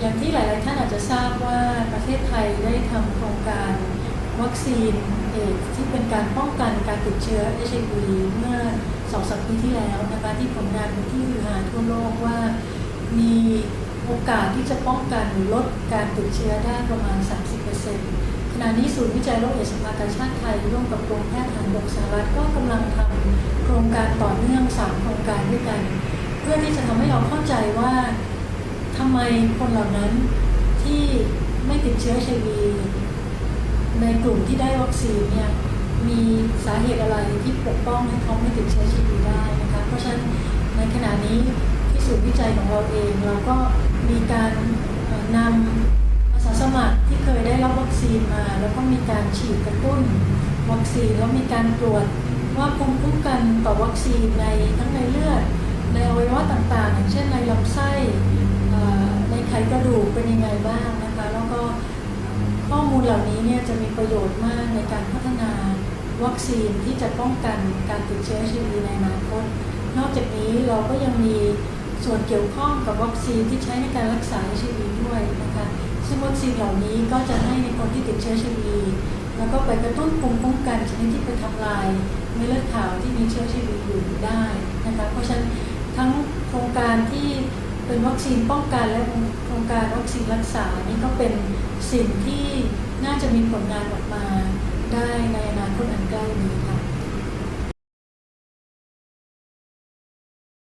อย่างที่หลาย ๆ ท่านอาจจะทราบว่าประเทศไทยได้ทำโครงการวัคซีนเอดที่เป็นการป้องกันการติดเชื้อ HIV เมื่อสองสามปีที่แล้วนะคะที่ผลงานเป็นที่ฮือฮาทั่วโลกว่ามีโอกาสที่จะป้องกันหรือลดการติดเชื้อได้ประมาณ 30%ขณะนี้ศูนย์วิจัยโรคเอดสภากาชาติไทย ร่วมกับกรมแพทย์ทารบกสหรัฐก็กำลังทำโครงการต่อเนื่องสามโครงการด้วยกัน เพื่อที่จะทำให้เราเข้าใจว่า ทำไมคนเหล่านั้นที่ไม่ติดเชื้อ HIV ในกลุ่มที่ได้วัคซีนเนี่ยมีสาเหตุอะไรที่ปกป้องให้เขาไม่ติดเชื้อ HIV ได้นะคะเพราะฉะนั้นในขณะนี้ที่ศูนย์วิจัยของเราเองเราก็มีการนำอาสาสมัครที่เคยได้รับวัคซีนมา แล้วก็มีการฉีดกระตุ้นวัคซีนแล้วมีการตรวจว่าภูมิคุ้มกันต่อวัคซีนในทั้งในเลือด ในอวัยวะต่างๆ อย่างเช่นในลำไส้ เอ่อในไข กระดูกเป็นยังไงบ้างนะคะ แล้วก็ข้อมูลเหล่านี้เนี่ยจะมีประโยชน์มากในการพัฒนาวัคซีนที่จะป้องกันการติดเชื้อ HIV ในอนาคต นอกจากนี้เราก็ยังมีส่วนเกี่ยวข้องกับวัคซีนที่ใช้ในการรักษา HIV ด้วยนะคะ ซึ่งวัคซีนเหล่านี้ก็จะให้ในคนที่ติดเชื้อ HIV แล้วก็ไปกระตุ้นภูมิคุ้มกันชนิดที่ไปทำลายเม็ดเลือดขาวที่มีเชื้อ HIV อยู่ได้นะคะ เพราะฉะนั้นทั้งโครงการที่ เป็นวัคซีนป้องกันและโครงการวัคซีนรักษา นี่ก็เป็นสิ่งที่น่าจะมีผลงานออกมาได้ในอนาคตอันใกล้นี้ค่ะ